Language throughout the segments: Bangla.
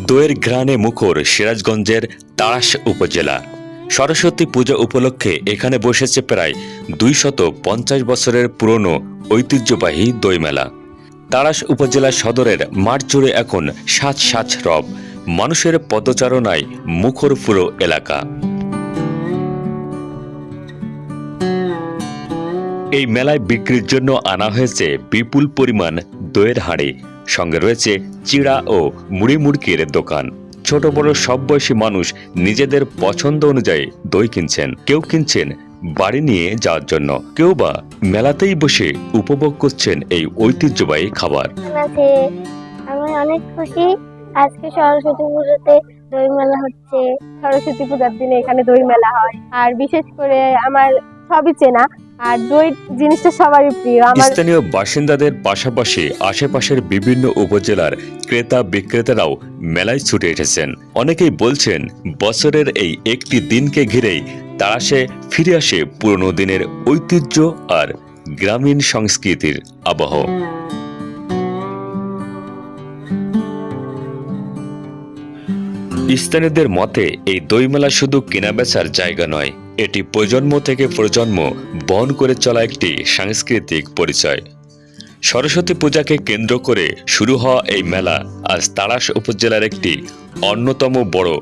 দইয়ের ঘ্রাণে মুখর সিরাজগঞ্জের তাড়াশ উপজেলা। সরস্বতী পূজা উপলক্ষে এখানে বসেছে প্রায় দুইশত পঞ্চাশ বছরের পুরনো ঐতিহ্যবাহী দইমেলা। তাড়াশ উপজেলা সদরের মাঠ জুড়ে এখন সাজ সাজ রব। মানুষের পদচারণায় মুখর পুরো এলাকা। এই মেলায় বিক্রির জন্য আনা হয়েছে বিপুল পরিমাণ দইয়ের হাঁড়ি। সঙ্গে রয়েছে চিড়া ও মুড়ি মুড়কির দোকান। ছোট বড় সব বয়সী মানুষ নিজেদের পছন্দ অনুযায়ী দই কিনছেন। কেউ কিনছেন বাড়ি নিয়ে যাওয়ার জন্য। কেউ বা মেলাতেই বসে উপভোগ করছেন এই ঐতিহ্যবাহী খাবার। আমি অনেক খুশি। আজকে সরস্বতী পুজোতে দই মেলা হচ্ছে। সরস্বতী পূজার দিনে এখানে দই মেলা হয়। আর বিশেষ করে আমার সবই চেনা। আর দই জিনিসটা সবারই প্রিয়, আমার স্থানীয় বাসিন্দাদের পাশাপাশি আশেপাশের বিভিন্ন উপজেলার ক্রেতা বিক্রেতারাও মেলায় ছুটে এসেছেন। অনেকেই বলছেন, বছরের এই একটি দিনকে ঘিরেই তারাসে ফিরে আসে পুরনো দিনের ঐতিহ্য আর গ্রামীণ সংস্কৃতির আবহ। স্থানীয়দের মতে, এই দইমেলা শুধু কেনাবেচার জায়গা নয় এটি প্রজন্ম থেকে প্রজন্ম বহন করে চলা একটি সাংস্কৃতিক পরিচয়। সরস্বতী পূজাকে কেন্দ্র করে শুরু হওয়া এই মেলা আজ তাড়াশ উপজেলার একটি অন্যতম বড়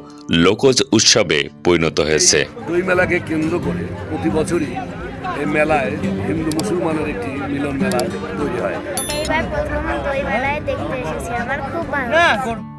লোকজ উৎসবে পরিণত হয়েছে। দই মেলাকে কেন্দ্র করে প্রতি বছরই এই মেলায় হিন্দু মুসলমানের একটি মিলন মেলা তৈরি হয়। দেখতে এসেছি আমার খুব ভালো